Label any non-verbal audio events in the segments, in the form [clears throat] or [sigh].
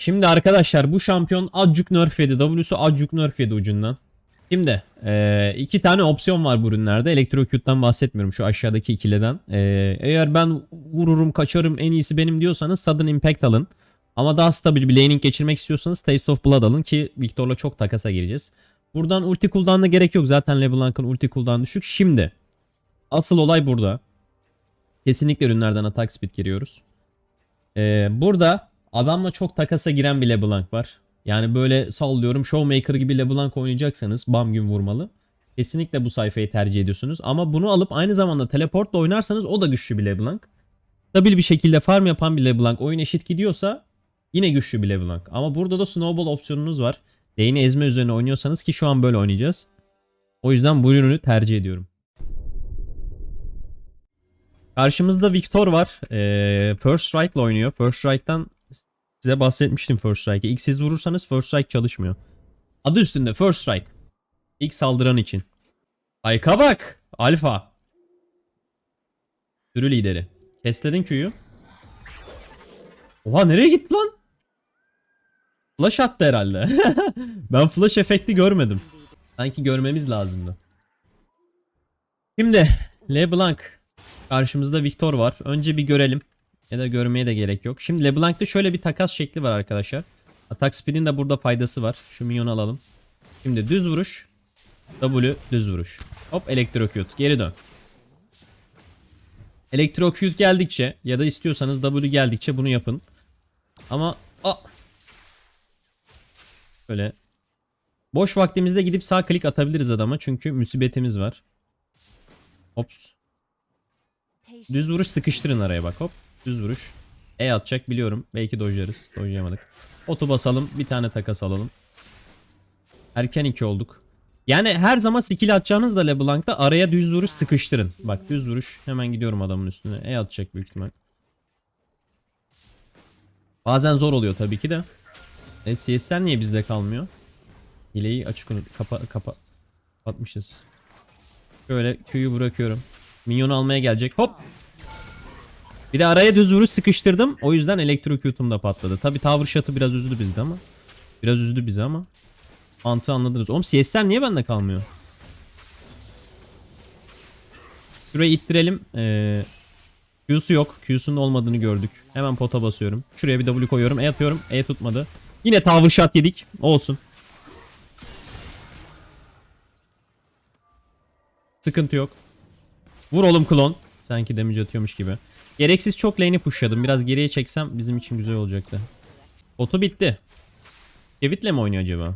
Şimdi arkadaşlar bu şampiyon acuk nerf yedi. W'su acuk nerf yedi ucundan. Şimdi eee, iki tane opsiyon var bu ürünlerde. Elektrocute'dan bahsetmiyorum şu aşağıdaki ikiliden. Eee, eğer ben vururum kaçarım en iyisi benim diyorsanız Sudden Impact alın. Ama daha stabil bir laning geçirmek istiyorsanız Taste of Blood alın ki Victor'la çok takasa gireceğiz. Buradan ulti cooldown'a gerek yok. Zaten LeBlanc'ın ulti cooldown'u düşük. Şimdi asıl olay burada. Kesinlikle ürünlerden atak speed giriyoruz. Ee, burada adamla çok takasa giren bir LeBlanc var. Yani böyle sallıyorum Showmaker gibi LeBlanc oynayacaksanız bam gün vurmalı. Kesinlikle bu sayfayı tercih ediyorsunuz. Ama bunu alıp aynı zamanda teleportla oynarsanız o da güçlü bir LeBlanc. Stabil bir şekilde farm yapan bir LeBlanc oyun eşit gidiyorsa yine güçlü bir LeBlanc. Ama burada da Snowball opsiyonunuz var. Lane'i ezme üzerine oynuyorsanız ki şu an böyle oynayacağız. O yüzden bu ürünü tercih ediyorum. Karşımızda Victor var. Ee, First Strike ile oynuyor. First Strike'tan size bahsetmiştim First Strike'ı. İlk siz vurursanız First Strike çalışmıyor. Adı üstünde First Strike. İlk saldıran için. Ayka bak. Alfa. Sürü lideri. Kesledin Q'yu. Oha nereye gitti lan? Flash attı herhalde. [laughs] ben flash efekti görmedim. Sanki görmemiz lazımdı. Şimdi LeBlanc karşımızda Victor var. Önce bir görelim. Ya da görmeye de gerek yok. Şimdi LeBlanc'ta şöyle bir takas şekli var arkadaşlar. Atak speed'in de burada faydası var. Şu minyonu alalım. Şimdi düz vuruş. W düz vuruş. Hop elektrokut. Geri dön. Elektrokut geldikçe ya da istiyorsanız W geldikçe bunu yapın. Ama a Böyle boş vaktimizde gidip sağ klik atabiliriz adama çünkü musibetimiz var. Hops. Düz vuruş sıkıştırın araya bak hop. Düz vuruş. E atacak biliyorum. Belki dojlarız. Dojlayamadık. Otu basalım. Bir tane takas alalım. Erken 2 olduk. Yani her zaman skill atacağınızda LeBlanc'ta araya düz vuruş sıkıştırın. Bak düz vuruş. Hemen gidiyorum adamın üstüne. E atacak büyük ihtimal. Bazen zor oluyor tabii ki de. E CS'ler niye bizde kalmıyor? Hileyi açık. Kapa, kapa, kapatmışız. Şöyle Q'yu bırakıyorum. Minyonu almaya gelecek. Hop. Bir de araya düz vuruş sıkıştırdım. O yüzden elektrocutum da patladı. Tabi tower shot'ı biraz üzdü bizde ama. Biraz üzdü bizi ama. Mantığı anladınız. Oğlum CS'ler niye bende kalmıyor? Şurayı ittirelim. Ee, Q'su yok. Q'sunun olmadığını gördük. Hemen pota basıyorum. Şuraya bir W koyuyorum. E atıyorum. E tutmadı. Yine tower shot yedik. Olsun. Sıkıntı yok. Vur oğlum klon. Sanki damage atıyormuş gibi. Gereksiz çok lane'i pushladım. Biraz geriye çeksem bizim için güzel olacaktı. Otu bitti. Kevit'le mi oynuyor acaba?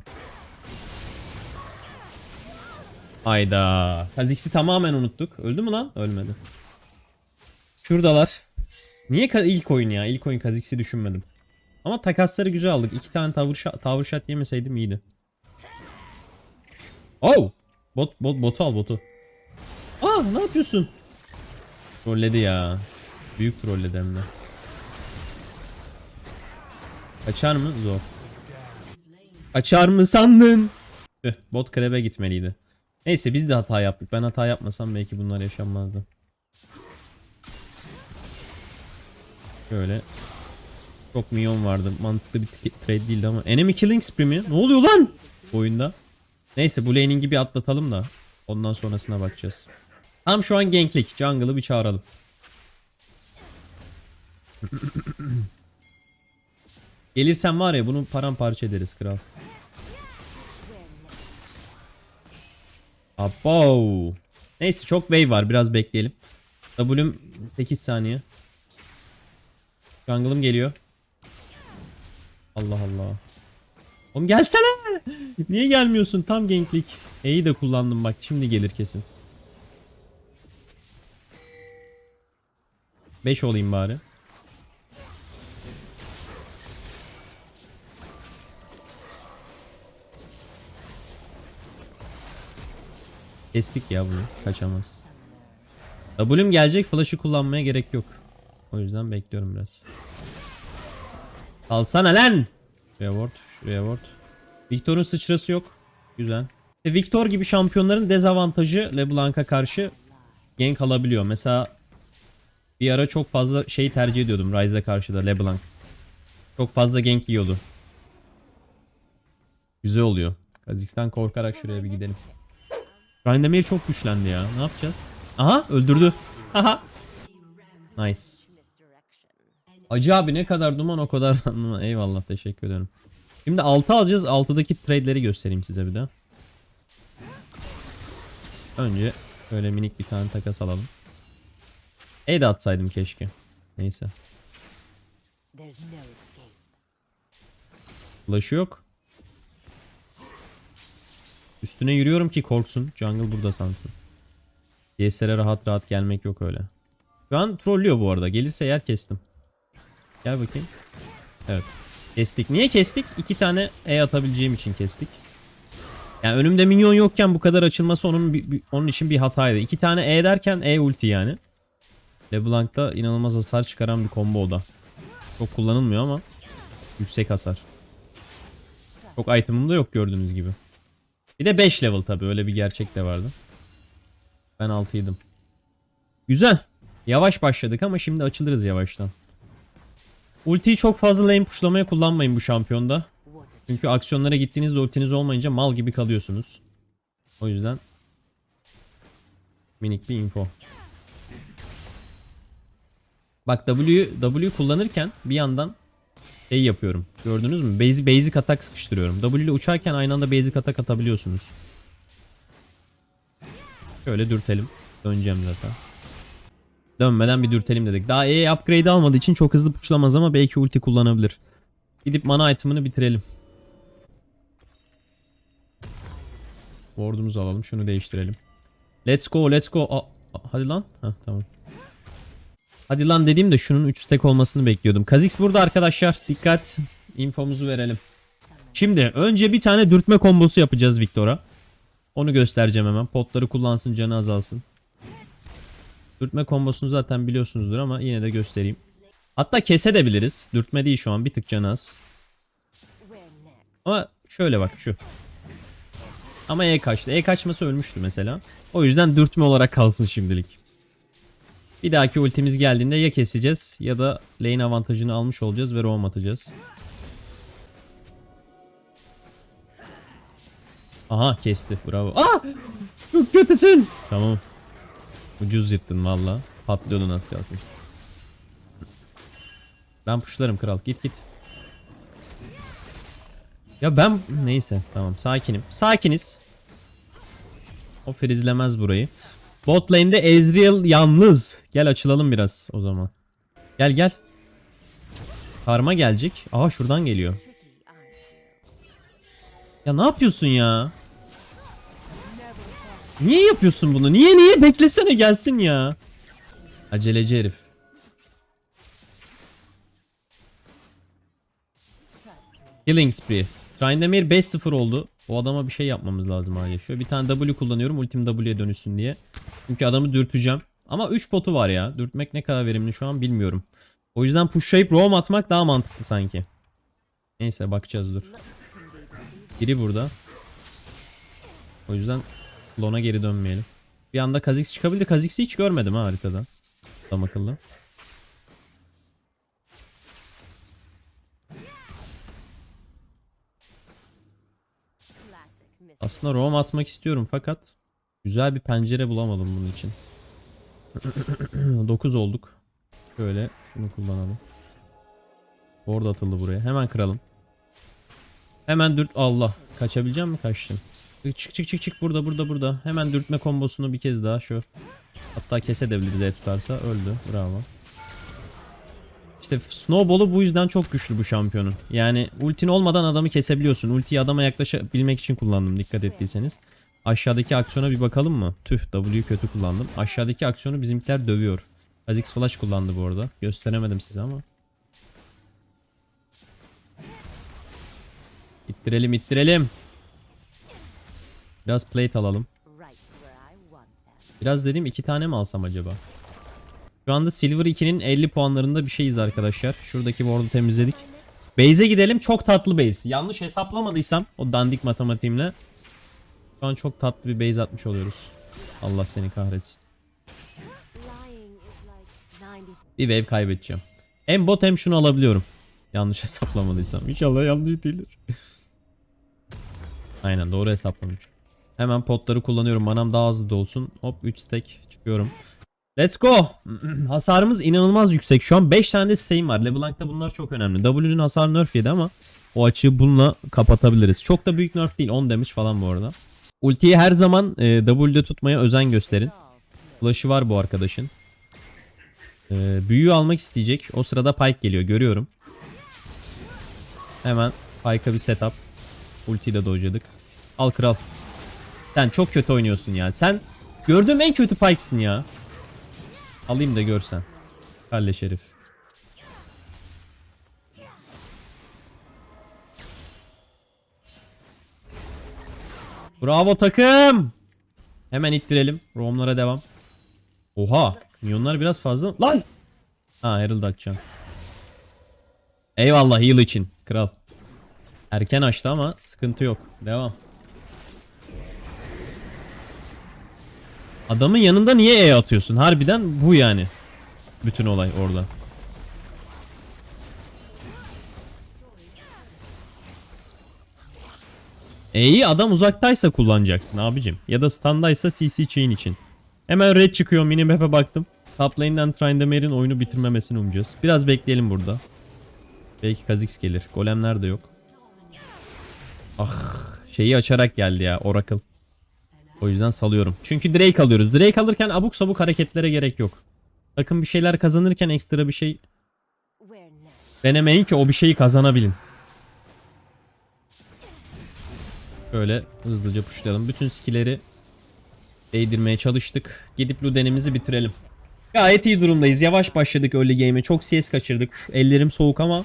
Hayda. Kha'Zix'i tamamen unuttuk. Öldü mü lan? Ölmedi. Şuradalar. Niye ilk oyun ya? İlk oyun Kha'Zix'i düşünmedim. Ama takasları güzel aldık. İki tane tower shot, tower shot yemeseydim iyiydi. Oh! Bot, bot, botu al botu. Aa ne yapıyorsun? Trolledi ya. Büyük trolledi hem de. Kaçar mı? Zor. Kaçar mı sandın? Tüh, bot krebe gitmeliydi. Neyse biz de hata yaptık. Ben hata yapmasam belki bunlar yaşanmazdı. Şöyle. Çok milyon vardı. Mantıklı bir trade değildi ama. Enemy killing spree mi? Ne oluyor lan? Oyunda. Neyse bu laning'i bir atlatalım da. Ondan sonrasına bakacağız. Tam şu an ganklik. Jungle'ı bir çağıralım. Gelirsen var ya bunu paramparça ederiz kral. Abo. Neyse çok wave var biraz bekleyelim. W'm 8 saniye. Jungle'ım geliyor. Allah Allah. Oğlum gelsene. Niye gelmiyorsun? Tam ganklik. E'yi de kullandım bak. Şimdi gelir kesin. 5 olayım bari. Kestik ya bunu. Kaçamaz. W'm gelecek. Flash'ı kullanmaya gerek yok. O yüzden bekliyorum biraz. Alsana lan. Şuraya ward. Şuraya ward. Victor'un sıçrası yok. Güzel. E, Victor gibi şampiyonların dezavantajı LeBlanc'a karşı gank alabiliyor. Mesela bir ara çok fazla şey tercih ediyordum Ryze'e karşı da LeBlanc. Çok fazla gank yiyordu. Güzel oluyor. Kha'Zix'ten korkarak şuraya bir gidelim. Grindemir çok güçlendi ya. Ne yapacağız? Aha öldürdü. Aha. Nice. Acı abi ne kadar duman o kadar. [laughs] Eyvallah teşekkür ederim. Şimdi 6 alacağız. 6'daki trade'leri göstereyim size bir de. Önce şöyle minik bir tane takas alalım. E de atsaydım keşke. Neyse. Flash'ı yok. Üstüne yürüyorum ki korksun. Jungle burada sansın. DSL'e rahat rahat gelmek yok öyle. Şu an trollüyor bu arada. Gelirse yer kestim. Gel bakayım. Evet. Kestik. Niye kestik? İki tane E atabileceğim için kestik. Yani önümde minyon yokken bu kadar açılması onun bir- bir- onun için bir hataydı. İki tane E derken E ulti yani. LeBlanc'ta inanılmaz hasar çıkaran bir combo o da. Çok kullanılmıyor ama yüksek hasar. Çok item'ım da yok gördüğünüz gibi. Bir de 5 level tabi öyle bir gerçek de vardı. Ben 6'ydım. Güzel. Yavaş başladık ama şimdi açılırız yavaştan. Ultiyi çok fazla lane pushlamaya kullanmayın bu şampiyonda. Çünkü aksiyonlara gittiğinizde ultiniz olmayınca mal gibi kalıyorsunuz. O yüzden minik bir info. Bak W W kullanırken bir yandan şey yapıyorum. Gördünüz mü? Basic, basic atak sıkıştırıyorum. W ile uçarken aynı anda basic atak atabiliyorsunuz. Şöyle dürtelim. Döneceğim zaten. Dönmeden bir dürtelim dedik. Daha E upgrade almadığı için çok hızlı pushlamaz ama belki ulti kullanabilir. Gidip mana item'ını bitirelim. Ward'umuzu alalım. Şunu değiştirelim. Let's go, let's go. Aa, hadi lan. Heh, tamam. Hadi lan dediğimde şunun 3 stack olmasını bekliyordum. Kha'Zix burada arkadaşlar. Dikkat. Infomuzu verelim. Şimdi önce bir tane dürtme kombosu yapacağız Victor'a. Onu göstereceğim hemen. Potları kullansın canı azalsın. Dürtme kombosunu zaten biliyorsunuzdur ama yine de göstereyim. Hatta kese de biliriz. Dürtme değil şu an bir tık canı az. Ama şöyle bak şu. Ama E kaçtı. E kaçması ölmüştü mesela. O yüzden dürtme olarak kalsın şimdilik. Bir dahaki ultimiz geldiğinde ya keseceğiz ya da lane avantajını almış olacağız ve roam atacağız. Aha kesti. Bravo. Aa! Çok kötüsün. Tamam. Ucuz yırttın valla. Patlıyordun az kalsın. Ben pushlarım kral. Git git. Ya ben neyse tamam sakinim. Sakiniz. O frizlemez burayı. Bot lane'de Ezreal yalnız. Gel açılalım biraz o zaman. Gel gel. Karma gelecek. Aha şuradan geliyor. Ya ne yapıyorsun ya? Niye yapıyorsun bunu? Niye niye? Beklesene gelsin ya. Aceleci herif. Killing spree. Tryndamere 5-0 oldu. O adama bir şey yapmamız lazım hali. Şöyle bir tane W kullanıyorum. Ultim W'ye dönüşsün diye. Çünkü adamı dürteceğim. Ama 3 potu var ya. Dürtmek ne kadar verimli şu an bilmiyorum. O yüzden pushlayıp roam atmak daha mantıklı sanki. Neyse bakacağız dur. Biri burada. O yüzden Lona geri dönmeyelim. Bir anda Kha'Zix çıkabilir. Kha'Zix'i hiç görmedim ha haritada. Tam akıllı. Aslında roam atmak istiyorum fakat güzel bir pencere bulamadım bunun için. [clears throat] 9 olduk. Şöyle şunu kullanalım. Board atıldı buraya. Hemen kıralım. Hemen dürt Allah. Kaçabileceğim mi? Kaçtım. Çık çık çık çık burada burada burada. Hemen dürtme kombosunu bir kez daha şu. Hatta kesebiliriz eğer tutarsa. Öldü. Bravo. İşte Snowball'u bu yüzden çok güçlü bu şampiyonun. Yani ultin olmadan adamı kesebiliyorsun. Ultiyi adama yaklaşabilmek için kullandım dikkat ettiyseniz. Aşağıdaki aksiyona bir bakalım mı? Tüh W'yu kötü kullandım. Aşağıdaki aksiyonu bizimkiler dövüyor. Kha'Zix Flash kullandı bu arada. Gösteremedim size ama. İttirelim ittirelim. Biraz plate alalım. Biraz dedim iki tane mi alsam acaba? Şu anda Silver 2'nin 50 puanlarında bir şeyiz arkadaşlar. Şuradaki ward'u temizledik. Base'e gidelim. Çok tatlı base. Yanlış hesaplamadıysam o dandik matematiğimle şu an çok tatlı bir base atmış oluyoruz. Allah seni kahretsin. Lying is like 90 Bir wave kaybedeceğim. Hem bot hem şunu alabiliyorum. Yanlış [laughs] hesaplamadıysam. İnşallah yanlış değildir. [laughs] Aynen doğru hesaplamış. Hemen potları kullanıyorum. Manam daha hızlı da olsun. Hop 3 stack çıkıyorum. Let's go. [clears throat] Hasarımız inanılmaz yüksek. Şu an 5 tane de stay'im var. LeBlanc'ta bunlar çok önemli. W'nün hasarı nerf yedi ama o açığı bununla kapatabiliriz. Çok da büyük nerf değil. 10 damage falan bu arada. Ultiyi her zaman e, W'de tutmaya özen gösterin. Flash'ı var bu arkadaşın. E, büyüğü almak isteyecek. O sırada Pyke geliyor. Görüyorum. Hemen Pyke'a bir setup. Ultiyi de dojladık. Al kral. Sen çok kötü oynuyorsun ya. Sen gördüğüm en kötü Pyke'sın ya. Alayım da görsen. Kalle Şerif. Bravo takım. Hemen ittirelim. Romlara devam. Oha. Milyonlar biraz fazla. Lan. Ha Herald açacağım. Eyvallah heal için. Kral. Erken açtı ama sıkıntı yok. Devam. Adamın yanında niye E atıyorsun? Harbiden bu yani. Bütün olay orada. E'yi adam uzaktaysa kullanacaksın abicim. Ya da standaysa CC chain için. Hemen red çıkıyor mini map'e baktım. Top lane'den Tryndamere'in oyunu bitirmemesini umacağız. Biraz bekleyelim burada. Belki Kha'Zix gelir. Golemler de yok. Ah şeyi açarak geldi ya Oracle. O yüzden salıyorum. Çünkü Drake alıyoruz. Drake alırken abuk sabuk hareketlere gerek yok. Takım bir şeyler kazanırken ekstra bir şey denemeyin ki o bir şeyi kazanabilin. Şöyle hızlıca pushlayalım. Bütün skill'leri değdirmeye çalıştık. Gidip Luden'imizi bitirelim. Gayet iyi durumdayız. Yavaş başladık early game'e. Çok CS kaçırdık. Ellerim soğuk ama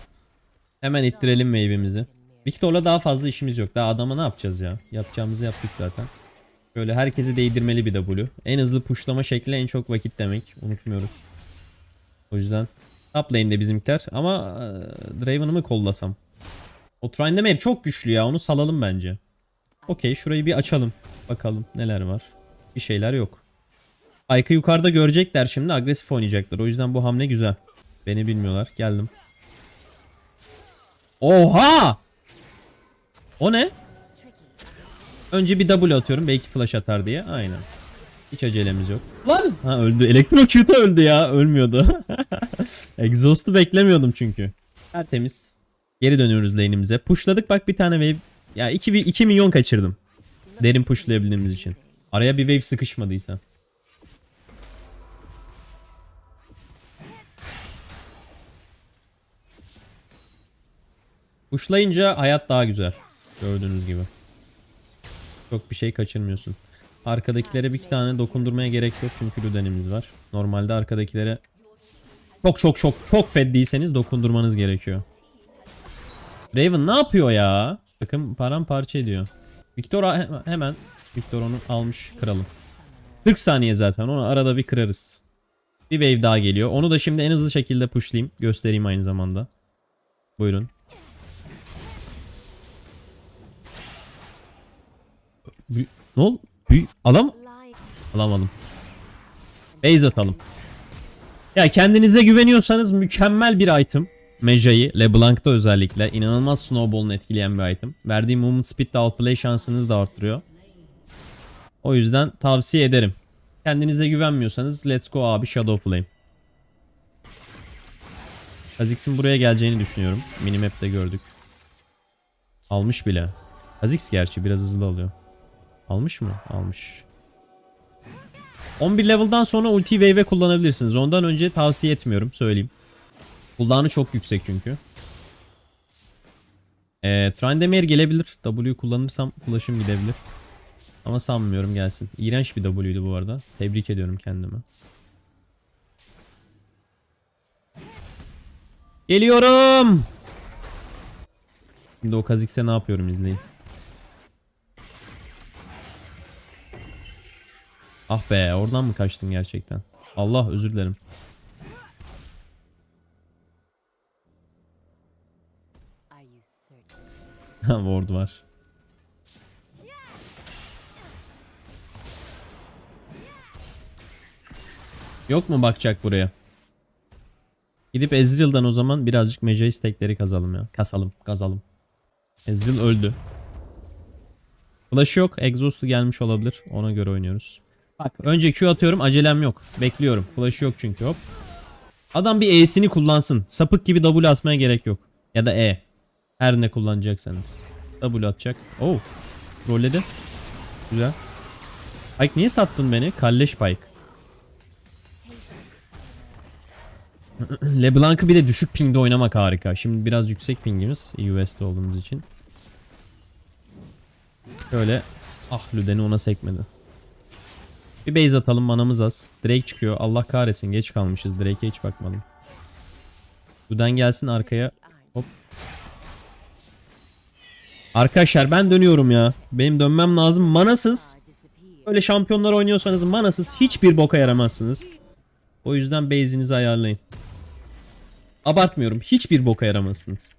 hemen ittirelim wave'imizi. Victor'la daha fazla işimiz yok. Daha adama ne yapacağız ya? Yapacağımızı yaptık zaten. Böyle herkesi değdirmeli bir W. En hızlı pushlama şekli en çok vakit demek. Unutmuyoruz. O yüzden top lane'de bizimkiler. Ama e, Draven'ı mı kollasam? O Tryndamere çok güçlü ya. Onu salalım bence. Okey şurayı bir açalım. Bakalım neler var. Bir şeyler yok. Ayka yukarıda görecekler şimdi. Agresif oynayacaklar. O yüzden bu hamle güzel. Beni bilmiyorlar. Geldim. Oha! O ne? Önce bir W atıyorum. Belki flash atar diye. Aynen. Hiç acelemiz yok. Lan! Ha öldü. Elektrocute'a öldü ya. Ölmüyordu. [laughs] Exhaust'u beklemiyordum çünkü. Tertemiz. Geri dönüyoruz lane'imize. Pushladık bak bir tane wave. Ya 2, 2 milyon kaçırdım. Derin pushlayabildiğimiz için. Araya bir wave sıkışmadıysa. Pushlayınca hayat daha güzel. Gördüğünüz gibi. Çok bir şey kaçırmıyorsun. Arkadakilere bir iki tane dokundurmaya gerek yok çünkü Luden'imiz var. Normalde arkadakilere çok çok çok çok fed değilseniz dokundurmanız gerekiyor. Raven ne yapıyor ya? Bakın paramparça ediyor. Victor he- hemen Victor onu almış kıralım. 40 saniye zaten onu arada bir kırarız. Bir wave daha geliyor. Onu da şimdi en hızlı şekilde pushlayayım. Göstereyim aynı zamanda. Buyurun. Bü- ne ol? Bü- Alam alamadım. Base atalım. Ya kendinize güveniyorsanız mükemmel bir item. Meja'yı LeBlanc'ta özellikle inanılmaz snowball'unu etkileyen bir item. Verdiği movement speed de outplay şansınızı da arttırıyor. O yüzden tavsiye ederim. Kendinize güvenmiyorsanız let's go abi Shadow Flame. Kha'Zix'in buraya geleceğini düşünüyorum. Minimap'te gördük. Almış bile. Kha'Zix gerçi biraz hızlı alıyor. Almış mı? Almış. 11 level'dan sonra ulti wave'e kullanabilirsiniz. Ondan önce tavsiye etmiyorum söyleyeyim. Cooldown'u çok yüksek çünkü. Ee, Tryndamere gelebilir. W kullanırsam flash'ım gidebilir. Ama sanmıyorum gelsin. İğrenç bir W'ydu bu arada. Tebrik ediyorum kendimi. Geliyorum. Şimdi o Kha'Zix'e ne yapıyorum izleyin. Ah be oradan mı kaçtın gerçekten? Allah özür dilerim. Ward var. Yok mu bakacak buraya? Gidip Ezreal'dan o zaman birazcık stekleri kazalım ya. Kasalım, kazalım. Ezreal öldü. Flash yok. Exhaust'u gelmiş olabilir. Ona göre oynuyoruz. Bak önce Q atıyorum. Acelem yok. Bekliyorum. Flash yok çünkü hop. Adam bir E'sini kullansın. Sapık gibi W atmaya gerek yok. Ya da E. Her ne kullanacaksanız. W atacak. Oh. Rolledi. Güzel. Pike niye sattın beni? Kalleş Pike. [clears throat] LeBlanc'ı bir de düşük pingde oynamak harika. Şimdi biraz yüksek pingimiz US'de olduğumuz için. Şöyle ah Luden'i ona sekmedi. Bir base atalım manamız az. Drake çıkıyor. Allah kahretsin geç kalmışız. Drake'e hiç bakmadım. Luden gelsin arkaya. Hop. Arkadaşlar ben dönüyorum ya. Benim dönmem lazım. Manasız. Öyle şampiyonlar oynuyorsanız manasız hiçbir boka yaramazsınız. O yüzden base'inizi ayarlayın. Abartmıyorum. Hiçbir boka yaramazsınız.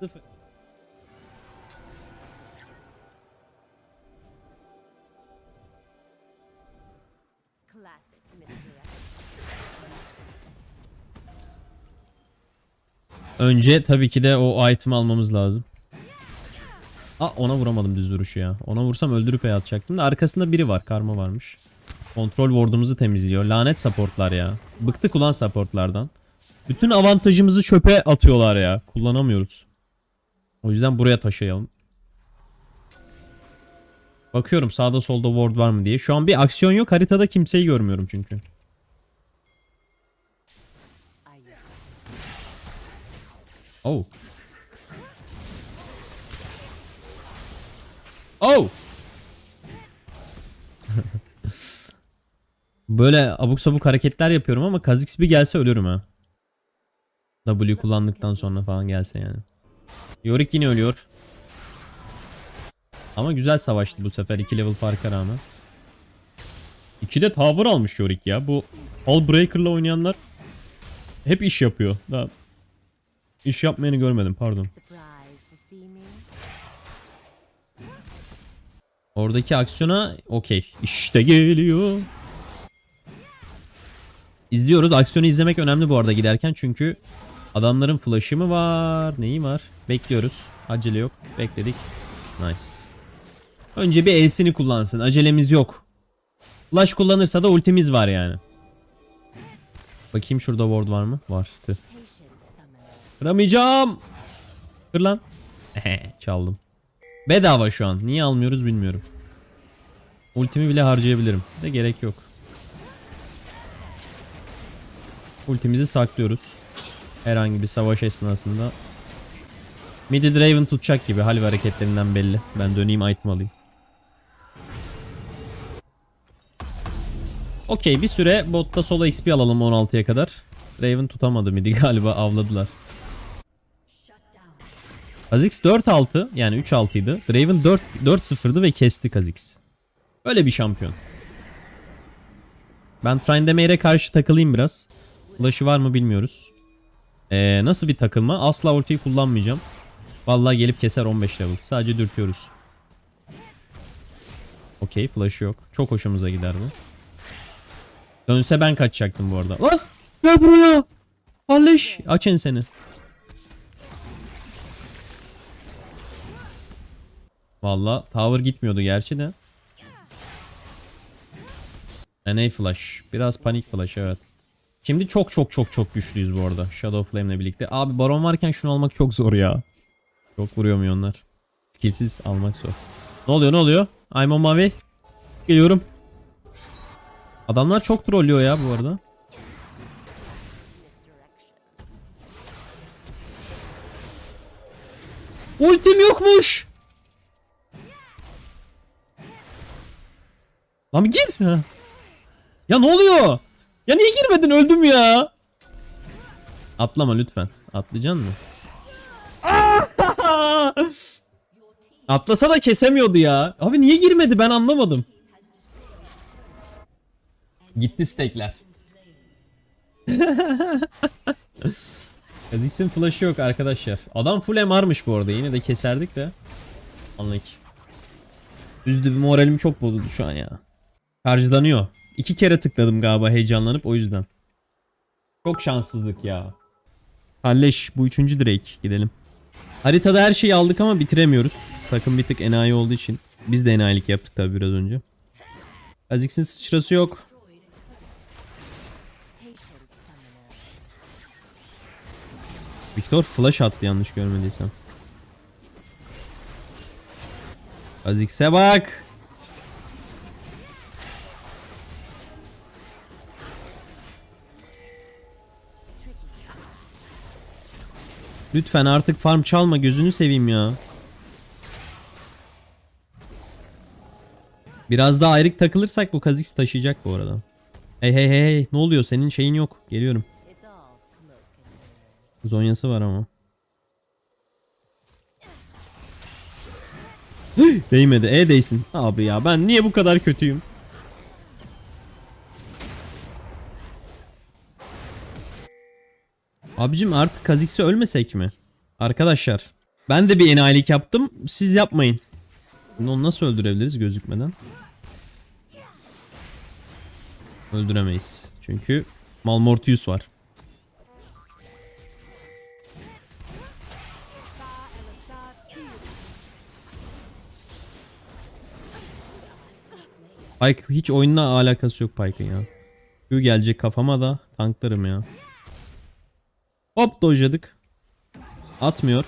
Trust Önce tabii ki de o item almamız lazım. Aa ona vuramadım düz vuruşu ya. Ona vursam öldürüp E atacaktım da arkasında biri var. Karma varmış. Kontrol ward'umuzu temizliyor. Lanet supportlar ya. Bıktık ulan supportlardan. Bütün avantajımızı çöpe atıyorlar ya. Kullanamıyoruz. O yüzden buraya taşıyalım. Bakıyorum sağda solda ward var mı diye. Şu an bir aksiyon yok. Haritada kimseyi görmüyorum çünkü. Oh. Oh. [laughs] Böyle abuk sabuk hareketler yapıyorum ama Kha'Zix bir gelse ölürüm ha. W kullandıktan sonra falan gelse yani. Yorick yine ölüyor. Ama güzel savaştı bu sefer 2 level farka rağmen. 2'de tower almış Yorick ya. Bu All Breaker'la oynayanlar hep iş yapıyor. Daha iş yapmayanı görmedim pardon. Oradaki aksiyona okey. İşte geliyor. İzliyoruz. Aksiyonu izlemek önemli bu arada giderken çünkü adamların flash'ı mı var? Neyi var? Bekliyoruz. Acele yok. Bekledik. Nice. Önce bir E'sini kullansın. Acelemiz yok. Flash kullanırsa da ultimiz var yani. Bakayım şurada ward var mı? Var. Tüh. Kıramayacağım. Kır lan. Çaldım. Bedava şu an. Niye almıyoruz bilmiyorum. Ultimi bile harcayabilirim. De gerek yok. Ultimizi saklıyoruz. Herhangi bir savaş esnasında. Midi Draven tutacak gibi hal ve hareketlerinden belli. Ben döneyim item alayım. Okey bir süre botta solo XP alalım 16'ya kadar. Raven tutamadı midi galiba avladılar. Kha'Zix 4-6 yani 3-6 idi. Draven 4 4-0'dı ve kesti Kha'Zix. Böyle bir şampiyon. Ben Trindamare'e karşı takılayım biraz. Flash'ı var mı bilmiyoruz. Ee, nasıl bir takılma? Asla ultiyi kullanmayacağım. Vallahi gelip keser 15 level. Sadece dürtüyoruz. Okey flash'ı yok. Çok hoşumuza gider bu. Dönse ben kaçacaktım bu arada. Lan! Gel buraya! Halleş! Aç enseni. Valla tower gitmiyordu gerçi de. NA flash. Biraz panik flash evet. Şimdi çok çok çok çok güçlüyüz bu arada. Shadow Flame'le birlikte. Abi baron varken şunu almak çok zor ya. Çok vuruyor milyonlar. Skillsiz almak zor. Ne oluyor ne oluyor? I'm on way. Geliyorum. Adamlar çok trollüyor ya bu arada. Ultim yokmuş. Lan bir gir. Ya ne oluyor? Ya niye girmedin öldüm ya. Atlama lütfen. Atlayacaksın mı? [laughs] Atlasa da kesemiyordu ya. Abi niye girmedi ben anlamadım. Gitti stekler. [laughs] Kha'Zix'in flash'ı yok arkadaşlar. Adam full MR'mış bu arada. Yine de keserdik de. Anlık. Üzdü bir moralim çok bozuldu şu an ya. Harcılanıyor. İki kere tıkladım galiba heyecanlanıp o yüzden. Çok şanssızlık ya. Halleş bu üçüncü Drake gidelim. Haritada her şeyi aldık ama bitiremiyoruz. Takım bir tık enayi olduğu için. Biz de enayilik yaptık tabi biraz önce. Azix'in sıçrası yok. Victor flash attı yanlış görmediysem. Azix'e bak. Lütfen artık farm çalma gözünü seveyim ya. Biraz daha ayrık takılırsak bu Kha'Zix taşıyacak bu arada. Hey hey hey hey ne oluyor senin şeyin yok geliyorum. Zonyası var ama. Değmedi. E değsin. Abi ya ben niye bu kadar kötüyüm? Abicim artık Kha'Zix'e ölmesek mi? Arkadaşlar. Ben de bir enayilik yaptım. Siz yapmayın. Şimdi onu nasıl öldürebiliriz gözükmeden? Öldüremeyiz. Çünkü Malmortius var. Pike hiç oyunla alakası yok Pike'ın ya. Q gelecek kafama da tanklarım ya. Hop dojladık. Atmıyor.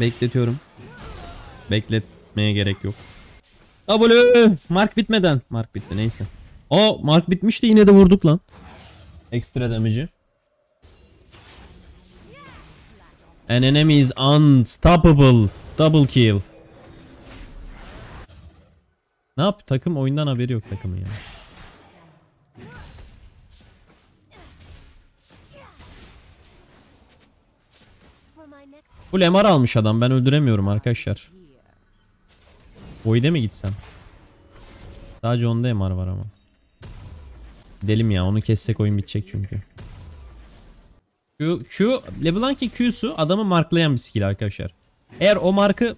Bekletiyorum. Bekletmeye gerek yok. W! Mark bitmeden. Mark bitti neyse. O Mark bitmişti yine de vurduk lan. Ekstra damage'i. An enemy is unstoppable. Double kill. Ne yap? Takım oyundan haberi yok takımın ya. For Full MR almış adam. Ben öldüremiyorum arkadaşlar. Void'e mi gitsem? Sadece onda MR var ama. Gidelim ya. Onu kessek oyun bitecek çünkü. Q, Q LeBlanc'in Q'su adamı marklayan bir skill arkadaşlar. Eğer o markı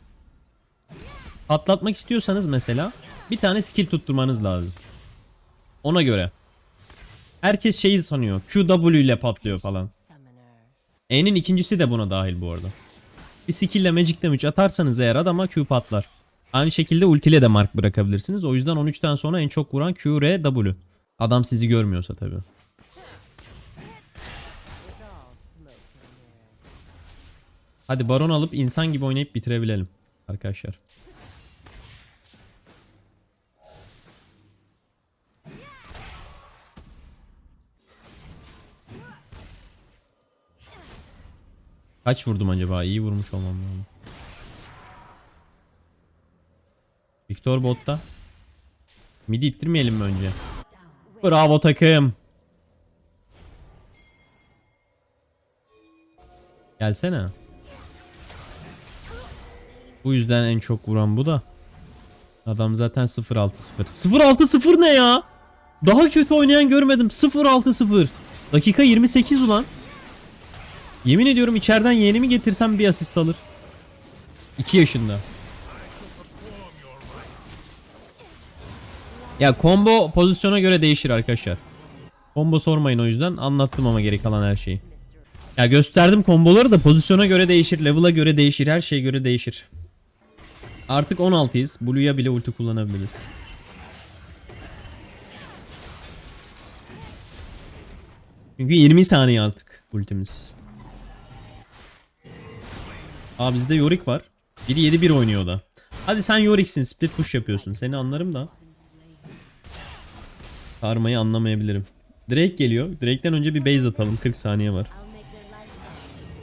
patlatmak istiyorsanız mesela bir tane skill tutturmanız lazım. Ona göre. Herkes şeyi sanıyor. QW ile patlıyor falan. E'nin ikincisi de buna dahil bu arada. Bir skill ile magic damage atarsanız eğer adama Q patlar. Aynı şekilde ulti ile de mark bırakabilirsiniz. O yüzden 13'ten sonra en çok vuran Q, R, W. Adam sizi görmüyorsa tabii. Hadi baron alıp insan gibi oynayıp bitirebilelim. Arkadaşlar. Kaç vurdum acaba? İyi vurmuş olmam lazım. Victor botta. Midi ittirmeyelim mi önce? Bravo takım. Gelsene. Bu yüzden en çok vuran bu da. Adam zaten 0-6-0. 0-6-0 ne ya? Daha kötü oynayan görmedim. 0-6-0. Dakika 28 ulan. Yemin ediyorum içeriden yeğenimi getirsem bir asist alır. 2 yaşında. Ya combo pozisyona göre değişir arkadaşlar. Combo sormayın o yüzden anlattım ama geri kalan her şeyi. Ya gösterdim komboları da pozisyona göre değişir, level'a göre değişir, her şeye göre değişir. Artık 16'yız. Blue'ya bile ulti kullanabiliriz. Çünkü 20 saniye artık ultimiz. Aa bizde Yorick var. Biri 7-1 oynuyor da. Hadi sen Yorick'sin split push yapıyorsun. Seni anlarım da. Karmayı anlamayabilirim. Drake geliyor. Drake'den önce bir base atalım. 40 saniye var.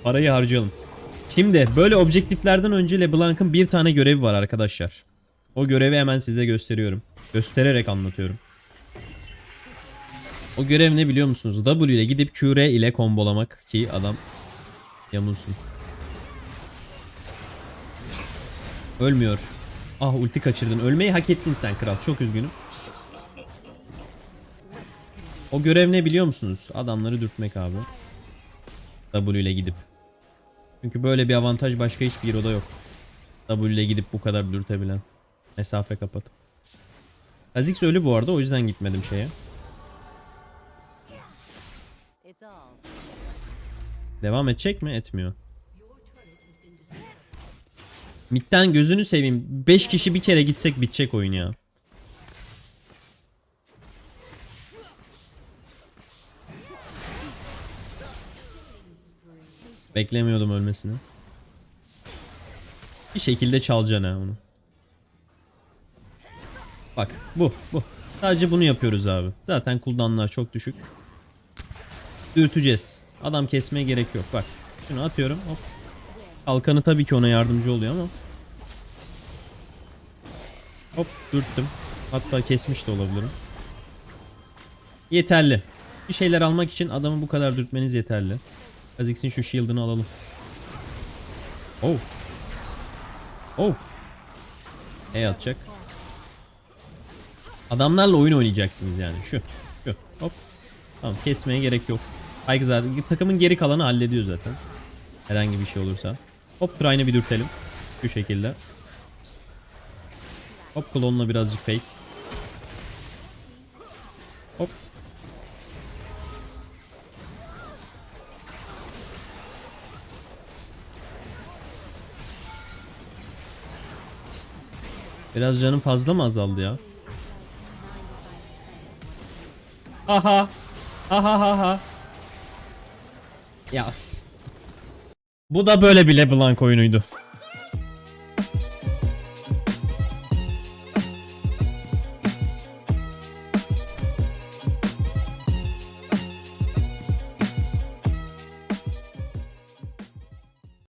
Parayı harcayalım. Şimdi böyle objektiflerden önce LeBlanc'ın bir tane görevi var arkadaşlar. O görevi hemen size gösteriyorum. Göstererek anlatıyorum. O görev ne biliyor musunuz? W ile gidip QR ile kombolamak ki adam yamulsun. Ölmüyor. Ah ulti kaçırdın. Ölmeyi hak ettin sen kral. Çok üzgünüm. O görev ne biliyor musunuz? Adamları dürtmek abi. W ile gidip. Çünkü böyle bir avantaj başka hiçbir hero'da yok. W ile gidip bu kadar dürtebilen. Mesafe kapatıp. Kha'Zix ölü bu arada o yüzden gitmedim şeye. Devam edecek mi? Etmiyor. Mid'den gözünü seveyim. 5 kişi bir kere gitsek bitecek oyun ya. Beklemiyordum ölmesini. Bir şekilde çalacaksın ha onu. Bak bu bu. Sadece bunu yapıyoruz abi. Zaten cooldownlar çok düşük. Dürteceğiz. Adam kesmeye gerek yok. Bak. Şunu atıyorum. Hop. Kalkanı tabii ki ona yardımcı oluyor ama. Hop dürttüm. Hatta kesmiş de olabilirim. Yeterli. Bir şeyler almak için adamı bu kadar dürtmeniz yeterli. Kha'Zix'in şu shield'ını alalım. Oh. Oh. E atacak. Adamlarla oyun oynayacaksınız yani. Şu. Şu. Hop. Tamam kesmeye gerek yok. Kaygı zaten takımın geri kalanı hallediyor zaten. Herhangi bir şey olursa. Hop Trine'ı bir dürtelim. Şu şekilde. Hop klonla birazcık fake. Hop. Biraz canım fazla mı azaldı ya? Aha. Aha ha ha. Ya. Bu da böyle bir LeBlanc oyunuydu.